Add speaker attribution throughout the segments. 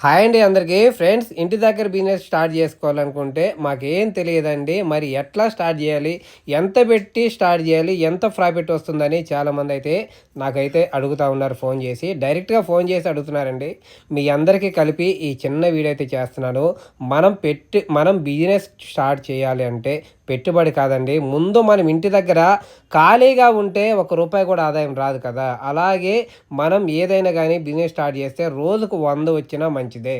Speaker 1: Hi అండి అందరికీ. Friends ఇంటి దగ్గర బిజినెస్ స్టార్ట్ చేసుకోవాలనుకుంటే మాకేం తెలియదండి. మరి ఎట్లా స్టార్ట్ చేయాలి? ఎంత పెట్టి స్టార్ట్ చేయాలి? ఎంత ప్రాఫిట్ వస్తుందని చాలామంది అయితే నాకైతే అడుగుతూ ఉన్నారు ఫోన్ చేసి. డైరెక్ట్గా ఫోన్ చేసి అడుగుతున్నారండి. మీ అందరికీ కలిపి ఈ చిన్న వీడియో అయితే చేస్తున్నాను. మనం పెట్టి మనం బిజినెస్ స్టార్ట్ చేయాలి అంటే పెట్టుబడి కాదండి. ముందు మనం ఇంటి దగ్గర ఖాళీగా ఉంటే ఒక రూపాయి కూడా ఆదాయం రాదు కదా. అలాగే మనం ఏదైనా కానీ బిజినెస్ స్టార్ట్ చేస్తే రోజుకు వంద వచ్చినా మంచిదే.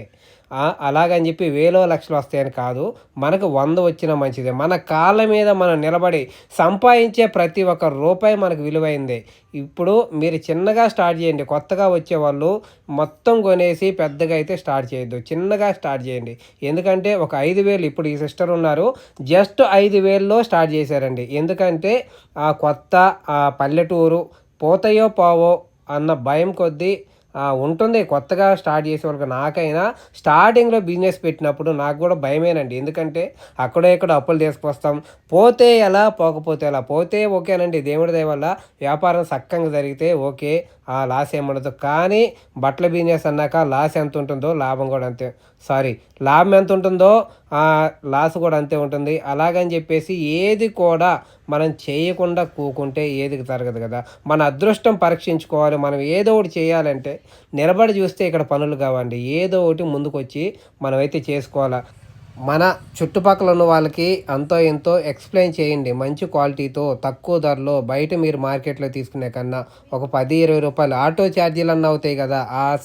Speaker 1: అలాగని చెప్పి వేలో లక్షలు వస్తాయని కాదు మనకు వంద వచ్చినా మంచిదే. మన కాళ్ళ మీద మనం నిలబడి సంపాదించే ప్రతి ఒక్క రూపాయి మనకు విలువైందే. ఇప్పుడు మీరు చిన్నగా స్టార్ట్ చేయండి. కొత్తగా వచ్చే వాళ్ళు మొత్తం కొనేసి పెద్దగా అయితే స్టార్ట్ చేయొద్దు. చిన్నగా స్టార్ట్ చేయండి. ఎందుకంటే ఒక ఐదు వేలు ఇప్పుడు ఈ సిస్టర్ ఉన్నారు జస్ట్ ఐదు వేల్లో స్టార్ట్ చేశారండి. ఎందుకంటే ఆ కొత్త ఆ పల్లెటూరు పోతాయో పోవో అన్న భయం కొద్దీ ఉంటుంది. కొత్తగా స్టార్ట్ చేసే వాళ్ళకి నాకైనా స్టార్టింగ్లో బిజినెస్ పెట్టినప్పుడు నాకు కూడా భయమేనండి. ఎందుకంటే అక్కడో ఇక్కడ అప్పులు తీసుకొస్తాం. పోతే ఎలా పోకపోతే ఎలా? పోతే ఓకేనండి. దేవుడి దయ వల్ల వ్యాపారం సక్కంగా జరిగితే ఓకే. ఆ లాస్ ఏముండదు. కానీ బట్టల బిజినెస్ అన్నాక లాస్ ఎంత ఉంటుందో లాభం కూడా అంతే. సారీ లాభం ఎంత ఉంటుందో ఆ లాస్ కూడా అంతే ఉంటుంది. అలాగని చెప్పేసి ఏది కూడా మనం చేయకుండా కూకుంటే ఏది తరగదు కదా. మన అదృష్టం పరీక్షించుకోవాలి. మనం ఏదో ఒకటి చేయాలంటే నిలబడి చూస్తే ఇక్కడ పనులు కావండి. ఏదో ఒకటి ముందుకొచ్చి మనమైతే చేసుకోవాలా. మన చుట్టుపక్కల ఉన్న వాళ్ళకి అంతో ఎంతో ఎక్స్ప్లెయిన్ చేయండి. మంచి క్వాలిటీతో తక్కువ ధరలో బయట మీరు మార్కెట్లో తీసుకునే కన్నా ఒక పది ఇరవై రూపాయలు ఆటో ఛార్జీలు అన్న అవుతాయి కదా. ఆ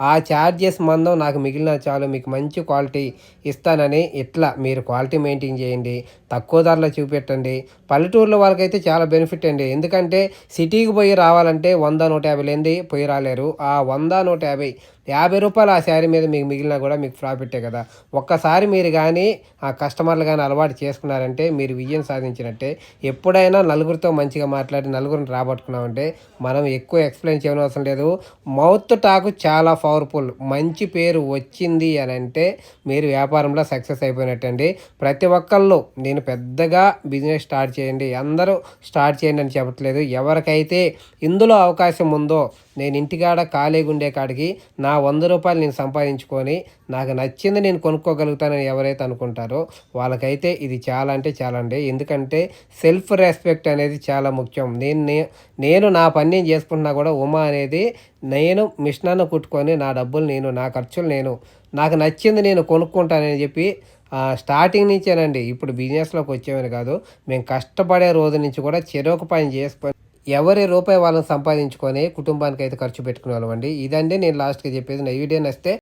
Speaker 1: ఆ ఛార్జెస్ మందం నాకు మిగిలిన చాలు. మీకు మంచి క్వాలిటీ ఇస్తానని ఇట్లా మీరు క్వాలిటీ మెయింటైన్ చేయండి. తక్కువ ధరలో చూపెట్టండి. పల్లెటూరులో వాళ్ళకైతే చాలా బెనిఫిట్ అండి. ఎందుకంటే సిటీకి పోయి రావాలంటే వంద నూట యాభై లేనిది పోయి రాలేరు. ఆ వంద నూట యాభై యాభై రూపాయలు ఆ శారీ మీద మీకు మిగిలినా కూడా మీకు ప్రాఫిటే కదా. ఒక్కసారి మీరు కానీ ఆ కస్టమర్లు కానీ అలవాటు చేసుకున్నారంటే మీరు విజయం సాధించినట్టే. ఎప్పుడైనా నలుగురితో మంచిగా మాట్లాడి నలుగురిని రాబట్టుకున్నామంటే మనం ఎక్కువ ఎక్స్ప్లెయిన్ చేయడం అవసరం లేదు. మౌత్ టాక్ చాలా పవర్ఫుల్ మంచి పేరు వచ్చింది అని అంటే మీరు వ్యాపారంలో సక్సెస్ అయిపోయినట్టండి ప్రతి ఒక్కళ్ళు నేను పెద్దగా బిజినెస్ స్టార్ట్ చేయండి. అందరూ స్టార్ట్ చేయండి అని చెప్పట్లేదు. ఎవరికైతే ఇందులో అవకాశం ఉందో నేను ఇంటికాడ ఖాళీగా ఉండే కాడికి నా వంద రూపాయలు నేను సంపాదించుకొని నాకు నచ్చింది నేను కొనుక్కోగలుగుతానని ఎవరైతే అనుకుంటారో వాళ్ళకైతే ఇది చాలా అంటే చాలా అండి. ఎందుకంటే సెల్ఫ్ రెస్పెక్ట్ అనేది చాలా ముఖ్యం. నేను నేను నా పని నేను చేసుకుంటున్నా కూడా ఉమా అనేది నేను మిషనాన్ని కుట్టుకొని నా డబ్బులు నేను నా ఖర్చులు నేను నాకు నచ్చింది నేను కొనుక్కుంటానని చెప్పి స్టార్టింగ్ నుంచేనండి. ఇప్పుడు బిజినెస్లోకి వచ్చేవని కాదు. మేము కష్టపడే రోజు నుంచి కూడా చెరొక పని చేసుకొని ఎవరి రూపాయి వాళ్ళని సంపాదించుకొని కుటుంబానికి అయితే ఖర్చు పెట్టుకునే వాళ్ళం అండి. ఇదండి నేను లాస్ట్గా చెప్పేది. నా వీడియో నచ్చితే